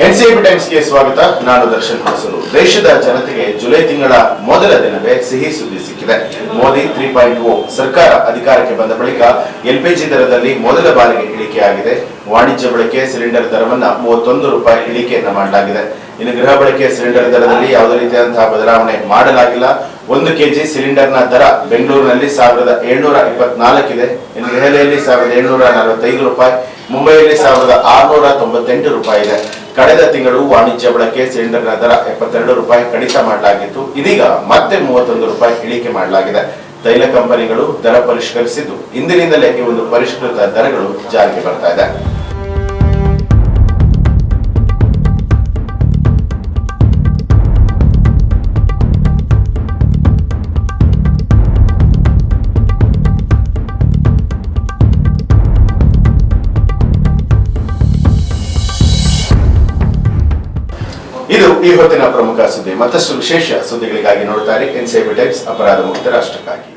NCB ಟೈಮ್ಸ್ಗೆ ಸ್ವಾಗತ. ನಾನು ದರ್ಶನ್ ಹೊಸರು. ದೇಶದ ಜನತೆಗೆ ಜುಲೈ ತಿಂಗಳ ಮೊದಲ ದಿನವೇ ಸಿಹಿ ಸುದ್ದಿ ಸಿಕ್ಕಿದೆ. ಮೋದಿ ತ್ರೀ ಪಾಯಿಂಟ್ ಓ ಸರ್ಕಾರ ಅಧಿಕಾರಕ್ಕೆ ಬಂದ ಬಳಿಕ ಎಲ್ಪಿಜಿ ದರದಲ್ಲಿ ಮೊದಲ ಬಾರಿಗೆ ಇಳಿಕೆಯಾಗಿದೆ. ವಾಣಿಜ್ಯ ಬಳಕೆ ಸಿಲಿಂಡರ್ ದರವನ್ನ ಮೂವತ್ತೊಂದು ರೂಪಾಯಿ ಇಳಿಕೆಯನ್ನ ಮಾಡಲಾಗಿದೆ. ಇನ್ನು ಗೃಹ ಬಳಕೆ ಸಿಲಿಂಡರ್ ದರದಲ್ಲಿ ಯಾವುದೇ ರೀತಿಯಾದಂತಹ ಬದಲಾವಣೆ ಮಾಡಲಾಗಿಲ್ಲ. ಒಂದು ಕೆಜಿ ಸಿಲಿಂಡರ್ನ ದರ ಬೆಂಗಳೂರಿನಲ್ಲಿ ಸಾವಿರದ ಏಳ್ನೂರ ಇಪ್ಪತ್ನಾಲ್ಕಿದೆ. ಇನ್ನು ದೆಹಲಿಯಲ್ಲಿ ಸಾವಿರದ ಏಳ್ನೂರ ನಲವತ್ತೈದು ರೂಪಾಯಿ. ಮುಂಬೈಯಲ್ಲಿ ಸಾವಿರದ ಆರುನೂರ ತೊಂಬತ್ತೆಂಟು ರೂಪಾಯಿ ಇದೆ. ಕಳೆದ ತಿಂಗಳು ವಾಣಿಜ್ಯ ಬಳಕೆ ಸಿಲಿಂಡರ್ನ ದರ ಎಪ್ಪತ್ತೆರಡು ರೂಪಾಯಿ ಕಡಿತ ಮಾಡಲಾಗಿತ್ತು. ಇದೀಗ ಮತ್ತೆ ಮೂವತ್ತೊಂದು ರೂಪಾಯಿ ಇಳಿಕೆ ಮಾಡಲಾಗಿದೆ. ತೈಲ ಕಂಪನಿಗಳು ದರ ಪರಿಷ್ಕರಿಸಿದ್ದು. ಇಂದಿನಿಂದಲೇ ಈ ಒಂದು ಪರಿಷ್ಕೃತ ದರಗಳು ಜಾರಿಗೆ ಬರ್ತಾ ಇದೆ. ಇದು ಈ ಹೊತ್ತಿನ ಪ್ರಮುಖ ಸುದ್ದಿ. ಮತ್ತಷ್ಟು ವಿಶೇಷ ಸುದ್ದಿಗಳಿಗಾಗಿ ನೋಡ್ತಾರೆ ಎನ್ಸಿಬಿ ಟೈಮ್ಸ್ ಅಪರಾಧ ಮುಕ್ತ ರಾಷ್ಟ್ರಕ್ಕಾಗಿ.